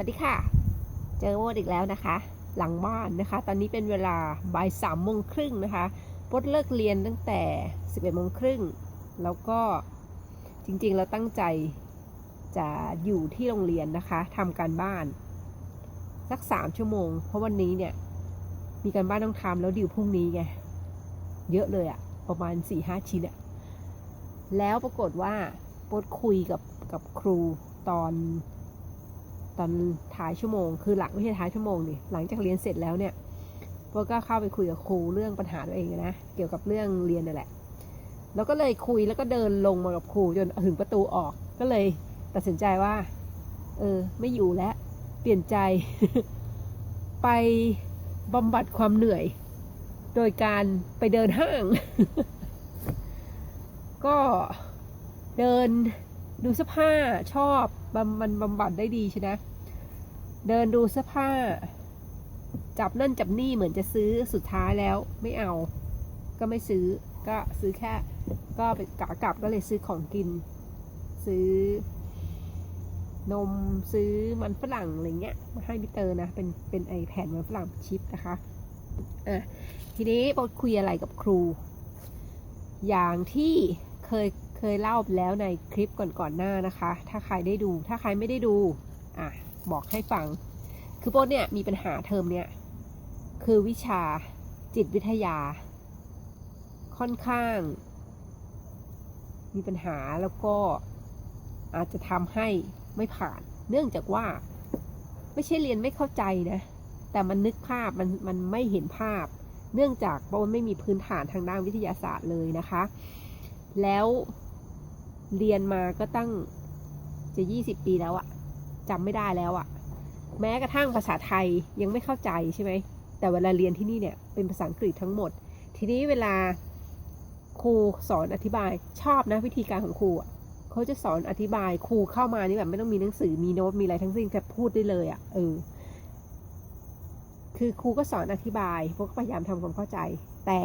วัสดีค่ะ เจอโมดอีกแล้วนะคะ หลังบ้านนะคะ ตอนนี้เป็นเวลาบ่ายสามโมงครึ่งนะคะปดเลิกเรียนตั้งแต่11โมงครึ่งแล้วก็จริงๆเราตั้งใจจะอยู่ที่โรงเรียนนะคะทำการบ้าน สักสามชั่วโมง เพราะวันนี้เนี่ยมีการบ้านต้องทำแล้วดิวพรุ่งนี้ไงเยอะเลยอะประมาณ4ี่ห้าชิ้นอะแล้วปรากฏว่าปดคุยกับกับครูตอน ตอนท้ายชั่วโมง คือหลังไม่ใช่ท้ายชั่วโมงดิหลังจากเรียนเสร็จแล้วเนี่ยพวกก็เข้าไปคุยกับครูเรื่องปัญหาตัวเองนะเกี่ยวกับเรื่องเรียนนั่นแหละ แล้วก็เลยคุยแล้วก็เดินลงมากับครูจนถึงประตูออก ก็เลยตัดสินใจว่า เออ ไม่อยู่แล้ว เปลี่ยนใจ ไปบำบัดความเหนื่อย โดยการไปเดินห้าง ก็เดินดูเสื้อผ้าชอบมันบำบัดได้ดีใช่นะ เดินดูเสื้อผ้า จับนั่นจับนี่เหมือนจะซื้อสุดท้ายแล้วไม่เอา ก็ไม่ซื้อก็ซื้อแค่ ก็ไปกากลับก็เลยซื้อของกิน ซื้อนมซื้อมันฝรั่งอะไรเงี้ยมาให้พี่เตอร์นะ เป็นเป็นไอแผ่นมันฝรั่งชิปนะคะอะทีนี้บทคุยอะไรกับครู อย่างที่เคยเคยเล่าแล้วในคลิปก่อนๆหน้านะคะ ถ้าใครได้ดู ถ้าใครไม่ได้ดู อะ บอกให้ฟัง คือโบทเนี่ยมีปัญหาเทอมเนี่ยคือวิชาจิตวิทยา ค่อนข้าง มีปัญหาแล้วก็อาจจะทำให้ไม่ผ่าน เนื่องจากว่า ไม่ใช่เรียนไม่เข้าใจนะ แต่มันนึกภาพมันมันไม่เห็นภาพ เนื่องจากโบทไม่มีพื้นฐานทางด้านวิทยาศาสตร์เลยนะคะ แล้วเรียนมาก็ตั้งจะยี่สิบปีแล้วอะ จำไม่ได้แล้วอะแม้กระทั่งภาษาไทยยังไม่เข้าใจใช่ไหม แต่เวลาเรียนที่นี่เนี่ยเป็นภาษาอังกฤษทั้งหมด ทีนี้เวลาครูสอนอธิบายชอบนะวิธีการของครูอะเขาจะสอนอธิบายครูเข้ามานี่แบบไม่ต้องมีหนังสือมีโน้ตมีอะไรทั้งสิ้นแค่พูดได้เลยอะเออคือครูก็สอนอธิบายพวกพยายามทำความเข้าใจ แต่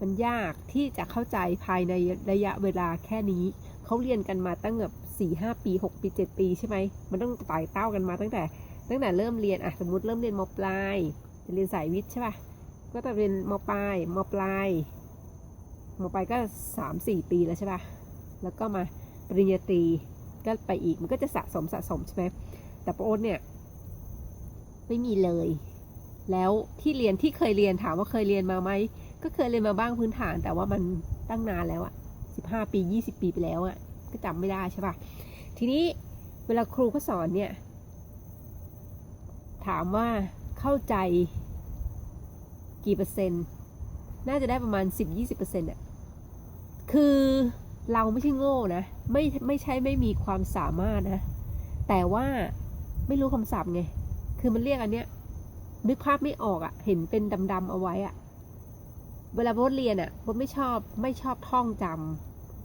มันยากที่จะเข้าใจภายในระยะเวลาแค่นี้ เขาเรียนกันมาตั้งแบบสี่ห้าปีหกปีเจ็ดปีใช่ไหมมันต้องไต่เต้ากันมาตั้งแต่ ตั้งแต่เริ่มเรียนอะสมมติเริ่มเรียนมปลาย จะเรียนสายวิทย์ใช่ป่ะก็จะเรียนมปลายมปลายมปลายก็สามสี่ปีแล้วใช่ป่ะแล้วก็มาปริญญาตรีก็ไปอีกมันก็จะสะสมสะสมใช่ไหมแต่ปโอ๊ตเนี่ยไม่มีเลย แล้วที่เรียนที่เคยเรียนถามว่าเคยเรียนมาไหมก็เคยเรียนมาบ้างพื้นฐาน แต่ว่ามันตั้งนานแล้วอะ สิบห้าปียี่สิบปีไปแล้วอะก็จำไม่ได้ใช่ปะทีนี้เวลาครูเขาสอนเนี่ย ถามว่าเข้าใจกี่เปอร์เซ็นต์ น่าจะได้ประมาณสิบยี่สิบเปอร์เซ็นต์อะคือเราไม่ใช่โง่นะ ไม่ไม่ใช่ไม่มีความสามารถนะ แต่ว่าไม่รู้คำศัพท์ไง คือมันเรียกอันเนี้ยนึกภาพไม่ออกอะ่ะ เห็นเป็นดำๆเอาไว้อะ่ะ เวลาโบทเรียนอะ่ะโบทไม่ชอบไม่ชอบท่องจ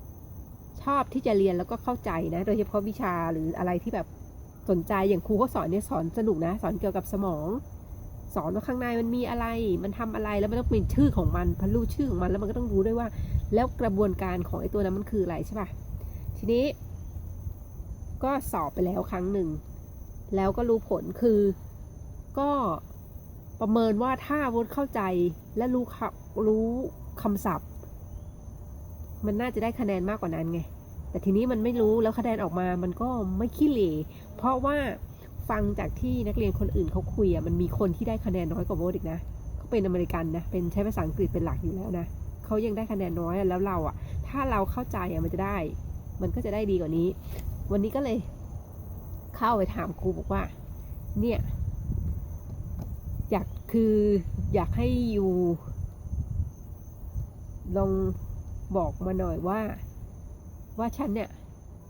ำชอบที่จะเรียนแล้วก็เข้าใจนะ โดยเฉพาะวิชาหรืออะไรที่แบบสนใจอย่างครูเขาสอนเนี่ยสอนสนุกนะ สอนเกี่ยวกับสมอง สอนว่าข้างในมันมีอะไร มันทำอะไรแล้วมันต้องเป็นชื่อของมันพันรู้ชื่อของมันแล้วมันก็ต้องรู้ด้วยว่า แล้วกระบวนการของไอ้ตัวนั้นมันคืออะไรใช่ปะทีนี้ ก็สอบไปแล้วครั้งหนึ่ง แล้วก็รู้ผลคือก็ประเมินว่าถ้าวุฒเข้าใจและรู้ค รู้คำศัพท์ มันน่าจะได้คะแนนมากกว่านั้นไง แต่ทีนี้มันไม่รู้แล้วคะแนนออกมามันก็ไม่ขี้เหร่เพราะว่าฟังจากที่นักเรียนคนอื่นเขาคุยอะมันมีคนที่ได้คะแนนน้อยกว่าโวตอีกนะเขาเป็นอเมริกันนะเป็นใช้ภาษาอังกฤษเป็นหลักอยู่แล้วนะเขายังได้คะแนนน้อยแล้วเราอะ ถ้าเราเข้าใจอะมันจะได้ มันก็จะได้ดีกว่านี้ วันนี้ก็เลย เข้าไปถามครูบอกว่า เนี่ย อยากคืออยากให้อยู่ ลองบอกมาหน่อยว่า ว่าฉันเนี่ย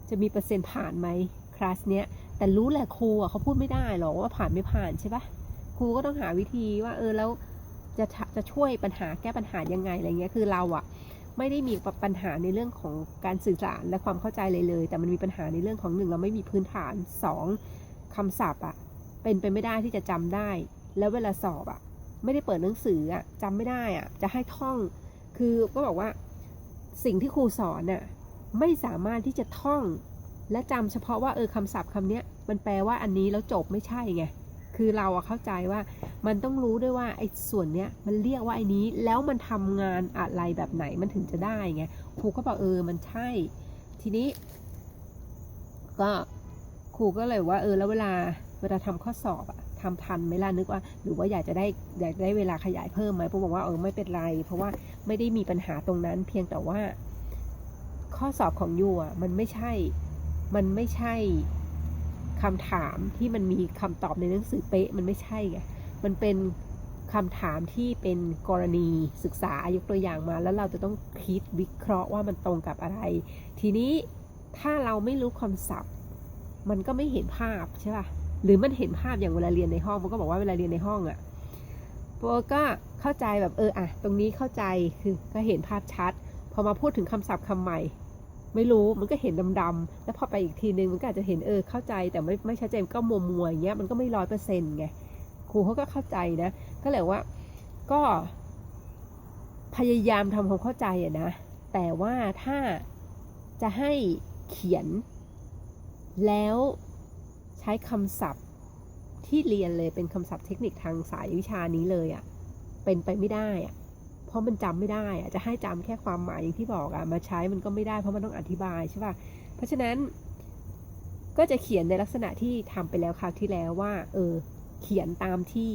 จะมีเปอร์เซ็นต์ผ่านไหมคลาสเนี้ย แต่รู้แหละครูอะเขาพูดไม่ได้หรอกว่าผ่านไม่ผ่านใช่ปะครูก็ต้องหาวิธีว่า เออแล้วจะจะช่วยปัญหาแก้ปัญหายังไงอะไรเงี้ยคือเราอะไม่ได้มีปัญหาในเรื่องของการสื่อสารและความเข้าใจเลยเลย แต่มันมีปัญหาในเรื่องของหนึ่งเราไม่มีพื้นฐานสองคำศัพท์อะเป็นไปไม่ได้ที่จะจำได้ แล้วเวลาสอบอะ ไม่ได้เปิดหนังสืออะจำไม่ได้อะจะให้ท่อง คือก็บอกว่าสิ่งที่ครูสอนน่ะไม่สามารถที่จะท่อง และจำเฉพาะว่าเออคำศัพท์คำเนี้ยมันแปลว่าอันนี้แล้วจบไม่ใช่ไงคือเราอะเข้าใจว่ามันต้องรู้ด้วยว่าไอ้ส่วนเนี้ยมันเรียกว่าไอ้นี้แล้วมันทำงานอะไรแบบไหนมันถึงจะได้ไงครูก็บอกเออมันใช่ ทีนี้ ก็ครูก็เลยว่า เออแล้วเวลาเวลาทำข้อสอบอะ ทำทันไหมล่ะนึกว่า หรือว่าอยากจะได้อยากได้เวลาขยายเพิ่มไหมผมบอกว่าเออไม่เป็นไร เพราะว่าไม่ได้มีปัญหาตรงนั้น เพียงแต่ว่า ข้อสอบของยูอะมันไม่ใช่ มันไม่ใช่คำถามที่มันมีคำตอบในหนังสือเป๊ะมันไม่ใช่ไงมันเป็นคำถามที่เป็นกรณีศึกษายกตัวอย่างมา แล้วเราจะต้องคิดวิเคราะห์ว่ามันตรงกับอะไร ทีนี้ถ้าเราไม่รู้คำศัพท์มันก็ไม่เห็นภาพใช่ป่ะ หรือมันเห็นภาพอย่างเวลาเรียนในห้องมันก็บอกว่าเวลาเรียนในห้องอะ่ะโปก็เข้าใจแบบเอออะตรงนี้เข้าใจคือก็เห็นภาพชัด พอมาพูดถึงคำศัพท์คำใหม่ ไม่รู้มันก็เห็นดำๆแล้วพอไปอีกทีนึงมันก็อาจจะเห็นเออเข้าใจแต่ไม่ไม่ชัดเจนก็มัวมัวๆอย่างเงี้ยมันก็ไม่ร้อยเปอร์เซ็นต์ไงครูเขาก็เข้าใจนะ ก็เลยว่าก็พยายามทำความเข้าใจอะนะ แต่ว่าถ้าจะให้เขียนแล้ว ใช้คำศัพท์ที่เรียนเลยเป็นคำศัพท์เทคนิคทางสายวิชานี้เลยอะเป็นไปไม่ได้อะเพราะมันจำไม่ได้อะจะให้จำแค่ความหมายอย่างที่บอกอะมาใช้มันก็ไม่ได้เพราะมันต้องอธิบายใช่ป่ะเพราะฉะนั้นก็จะเขียนในลักษณะที่ทำไปแล้วคราวที่แล้วว่า เออ เขียนตามที่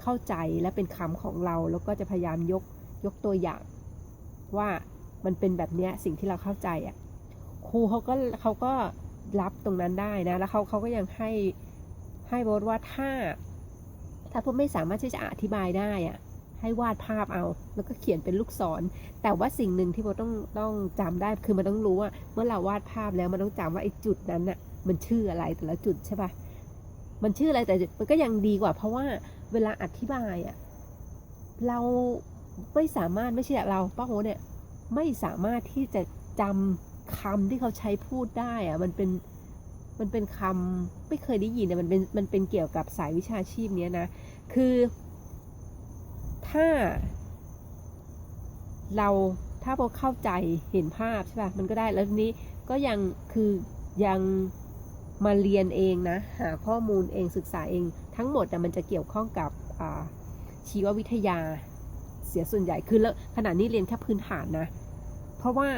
เข้าใจและเป็นคำของเรา แล้วก็จะพยายามยกยกตัวอย่าง ว่ามันเป็นแบบเนี้ยสิ่งที่เราเข้าใจอะ่ะครูเขาก็เขาก็ รับตรงนั้นได้นะ แล้วเขาเขาก็ยังให้ให้โบทว่าถ้า ถ้าพวกไม่สามารถที่จะอธิบายได้อะ่ะให้วาดภาพเอา แล้วก็เขียนเป็นลูกศร แต่ว่าสิ่งหนึ่งที่โบทต้องต้องจำได้คือมันต้องรู้ว่าเมื่อเราวาดภาพแล้วมันต้องจำว่าไอ้จุดนั้นน่ะ มันชื่ออะไรแต่ละจุดใช่ปะมันชื่ออะไรแต่มันก็ยังดีกว่า เพราะว่าเวลาอธิบายอะ่ะเราไม่สามารถไม่ใช่เราป้าโหเนี่ยไม่สามารถที่จะจำ คำที่เขาใช้พูดได้อะมันเป็นมันเป็นคำไม่เคยได้ยินนะมันเป็นมันเป็นเกี่ยวกับสายวิชาชีพเนี้ยนะ คือ ถ้า เราถ้าพอเข้าใจเห็นภาพใช่ป่ะมันก็ได้แล้วทีนี้ก็ยังคือยังมาเรียนเองนะ หาข้อมูลเองศึกษาเองทั้งหมดแต่มันจะเกี่ยวข้องกับชีววิทยาเสียส่วนใหญ่คือแล้วขณะนี้เรียนแค่พื้นฐานนะ เพราะว่า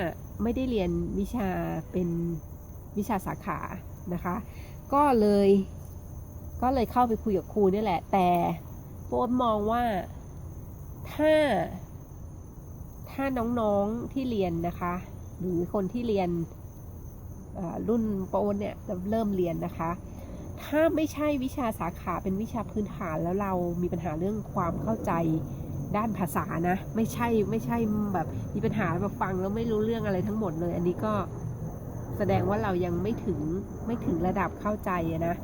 ไม่ได้เรียนวิชาเป็นวิชาสาขานะคะ ก็เลยก็เลยเข้าไปคุยกับครูนี่แหละ แต่โป๊มองว่าถ้า ถ้าน้องๆที่เรียนนะคะ หรือคนที่เรียนรุ่นโป๊ตเนี่ยเริ่มเรียนนะคะ ถ้าไม่ใช่วิชาสาขาเป็นวิชาพื้นฐานแล้วเรามีปัญหาเรื่องความเข้าใจ ด้านภาษานะ ไม่ใช่ไม่ใช่แบบมีปัญหาแบบฟังแล้วไม่รู้เรื่องอะไรทั้งหมดเลย อันนี้ก็แสดงว่าเรายังไม่ถึงไม่ถึงระดับเข้าใจนะ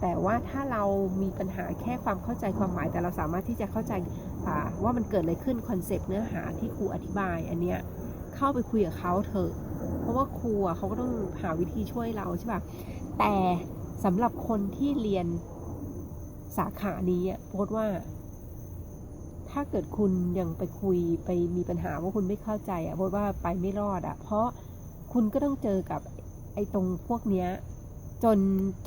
แต่ว่าถ้าเรามีปัญหาแค่ความเข้าใจความหมาย แต่เราสามารถที่จะเข้าใจาว่ามันเกิดอะไรขึ้นคอนเซปต์เนื้อหาที่ครูอธิบายอันเนี้ยเข้าไปคุยกับเขาเถอะ เพราะว่าครูเขาก็ต้องหาวิธีช่วยเราใช่ป่ะแต่สำหรับคนที่เรียนสาขานี้โพสต์ว่า ถ้าเกิดคุณยังไปคุยไปมีปัญหาว่าคุณไม่เข้าใจอะโพสต์ว่าไปไม่รอดอะเพราะคุณก็ต้องเจอกับไอ้ตรงพวกเนี้ยจน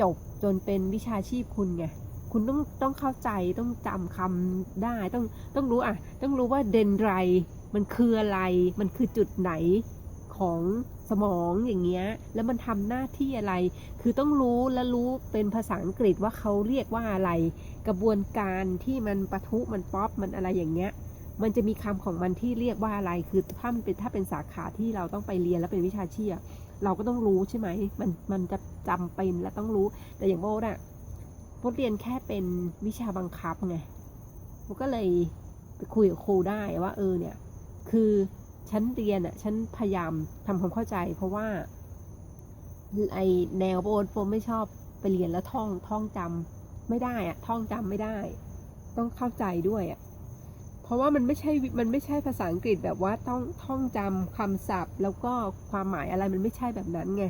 จบจนเป็นวิชาชีพคุณไงคุณต้องต้องเข้าใจต้องจำคำได้ต้องต้องรู้อะ ต้องรู้ว่าเดนไรมันคืออะไร มันคือจุดไหนของ สมองอย่างเงี้ย แล้วมันทำหน้าที่อะไร คือต้องรู้และรู้เป็นภาษาอังกฤษว่าเขาเรียกว่าอะไร กระบวนการที่มันปะทุมันป๊อปมันอะไรอย่างเงี้ย มันจะมีคำของมันที่เรียกว่าอะไร คือถ้ามันเป็นถ้าเป็นสาขาที่เราต้องไปเรียนแล้วเป็นวิชาชีพเราก็ต้องรู้ใช่ไหม มันมันจะจำเป็นและต้องรู้ แต่อย่างโบดอะโบดเรียนแค่เป็นวิชาบังคับไงโบก็เลยไปคุยกับครูได้ว่าเออเนี่ย คือ ฉันเรียนอะฉันพยายามทำความเข้าใจ เพราะว่าไอแนวโบดโบไม่ชอบไปเรียนแล้วท่องท่องจำไม่ได้อะท่องจำไม่ได้ ต้องเข้าใจด้วยอะเพราะว่ามันไม่ใช่มันไม่ใช่ภาษาอังกฤษแบบว่าต้องท่องจำคำศัพท์ แล้วก็ความหมายอะไรมันไม่ใช่แบบนั้นไง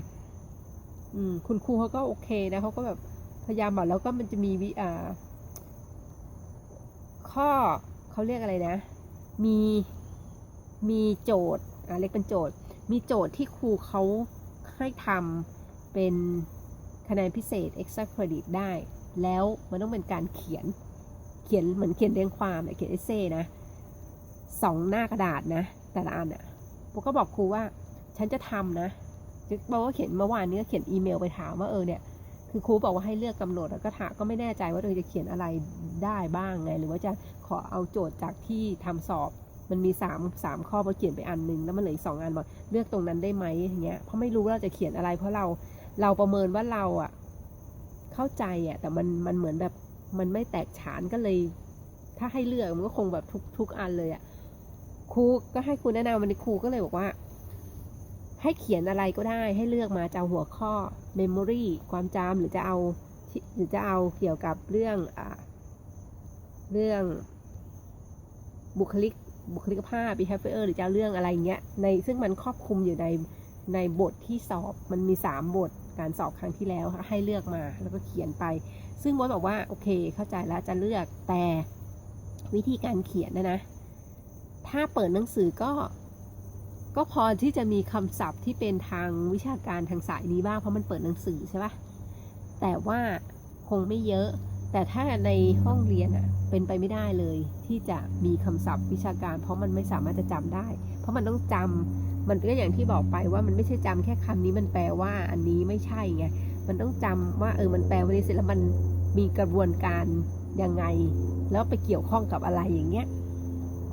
อืมคุณครูเขาก็โอเคนะเขาก็แบบพยายามบอกแล้วก็มันจะมีวิอ่าข้อเขาเรียกอะไรนะ มี มีโจทย์อ่าเรียกเป็นโจทย์ มีโจทย์ที่ครูเขาให้ทำเป็นคะแนนพิเศษ extra credit ได้ แล้วมันต้องเป็นการเขียน เขียนเหมือนเขียนเรียงความเนี่ยเขียนเอเซ่นะสองหน้ากระดาษนะ แต่ละอันอะ่ะโบก็บอกครูว่า ฉันจะทำนะโบก็เขียนเมื่อวานนี้ก็เขียนอีเมลไปถามว่าเออเนี่ย คือครูบอกว่าให้เลือกกำหนดแล้วก็ถามก็ไม่แน่ใจว่าเธอจะเขียนอะไรได้บ้างไง หรือว่าจะขอเอาโจทย์จากที่ทำสอบ มันมีสามสามข้อพอเขียนไปอันหนึ่งแล้วมันเหลืออีกสองอันบอกเลือกตรงนั้นได้ไหมอย่างเงี้ยเพราะไม่รู้ว่าเราจะเขียนอะไร เพราะเราเราประเมินว่าเราอะเข้าใจอะแต่มันมันเหมือนแบบมันไม่แตกฉานก็เลย ถ้าให้เลือกมันก็คงแบบทุกทุกอันเลยอะครูก็ให้ครูแนะนำวันนี้ครูก็เลยบอกว่า ให้เขียนอะไรก็ได้ ให้เลือกมาจะเอาหัวข้อ memory ความจำหรือจะเอาหรือจะเอาเกี่ยวกับเรื่องอ่าเรื่องบุคลิก บุคลิกภาพ behavior หรือจะเอาเรื่องอะไรเงี้ยในซึ่งมันครอบคลุมอยู่ในในบทที่สอบมันมีสามบทการสอบครั้งที่แล้วให้เลือกมาแล้วก็เขียนไป ซึ่งมดบอกว่าโอเค เข้าใจแล้วจะเลือกแต่วิธีการเขียนนะนะ ถ้าเปิดหนังสือก็ ก็พอที่จะมีคำศัพท์ที่เป็นทางวิชาการทางสายนี้บ้างเพราะมันเปิดหนังสือใช่ปะแต่ว่าคงไม่เยอะ แต่ถ้าในห้องเรียนอะเป็นไปไม่ได้เลย ที่จะมีคำศัพท์วิชาการ เพราะมันไม่สามารถจะจำได้ เพราะมันต้องจำมันก็อย่างที่บอกไปว่ามันไม่ใช่จำแค่คำนี้มันแปลว่าอันนี้ไม่ใช่ไงมันต้องจำว่าเออมันแปลว่านี้เสร็จแล้วมันมีกระบวนการยังไง แล้วไปเกี่ยวข้องกับอะไรอย่างเงี้ย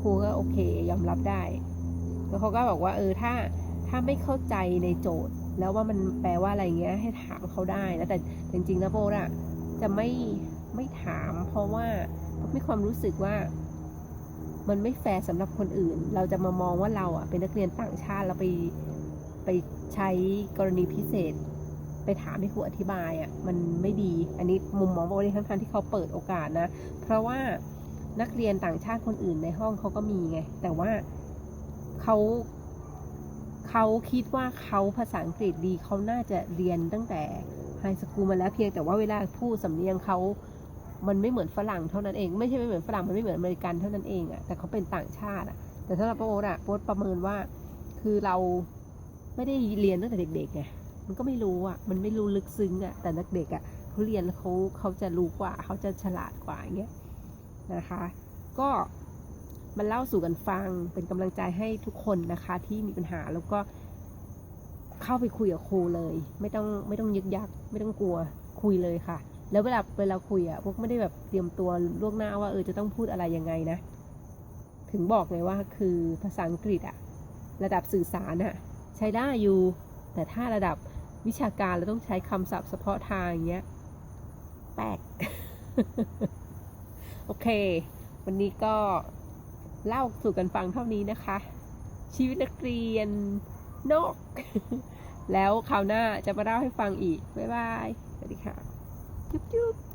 ครูก็โอเคยอมรับได้ แล้วเขาก็บอกว่าเออถ้าถ้าไม่เข้าใจในโจทย์ แล้วว่ามันแปลว่าอะไรเงี้ยให้ถามเขาได้นะแต่จริงๆแล้วโบอะจะไม่ ไม่ถาม เพราะว่ามีความรู้สึกว่า มันไม่แฟร์สำหรับคนอื่น เราจะมามองว่าเราอะเป็นนักเรียนต่างชาติแล้วไปไปใช้กรณีพิเศษ ไปถามให้ครูอธิบายอะมันไม่ดี อันนี้มุมมองโบในทั้งที่เขาเปิดโอกาสนะ เพราะว่านักเรียนต่างชาติคนอื่นในห้องเขาก็มีไง แต่ว่าเขาเขาคิดว่าเขาภาษาอังกฤษดีเขาน่าจะเรียนตั้งแต่ไฮสคูลมาแล้วเพียงแต่ว่าเวลาพูดสำเนียงเขา มันไม่เหมือนฝรั่งเท่านั้นเอง ไม่ใช่ไม่เหมือนฝรั่งมันไม่เหมือนอเมริกันเท่านั้นเองอะแต่เขาเป็นต่างชาติอะแต่สำหรับโอ๊ตอะโอ๊ตประเมินว่า คือเราไม่ได้เรียนตั้งแต่เด็กๆไงมันก็ไม่รู้อะมันไม่รู้ลึกซึ้งอะแต่นักเด็กอะเขาเรียนเขาเขาจะรู้กว่าเขาจะฉลาดกว่าอย่างเงี้ยนะคะ ก็มันเล่าสู่กันฟังเป็นกำลังใจให้ทุกคนนะคะ ที่มีปัญหาแล้วก็เข้าไปคุยกับครูเลย ไม่ต้องไม่ต้องยึกยัก ไม่ต้องกลัวคุยเลยค่ะ แล้วเวลาเวลาคุยอะพวกไม่ได้แบบเตรียมตัวล่วงหน้าว่าเออจะต้องพูดอะไรยังไงนะ ถึงบอกเลยว่าคือภาษาอังกฤษอะระดับสื่อสารอะใช้ได้อยู่ แต่ถ้าระดับวิชาการเราต้องใช้คำศัพท์เฉพาะทางอย่างเงี้ยแปลกโอเค วันนี้ก็เล่าสู่กันฟังเท่านี้นะคะ ชีวิตนักเรียนนอก แล้วคราวหน้าจะมาเล่าให้ฟังอีก บ๊ายบาย สวัสดีค่ะ จุ๊บจุ๊บ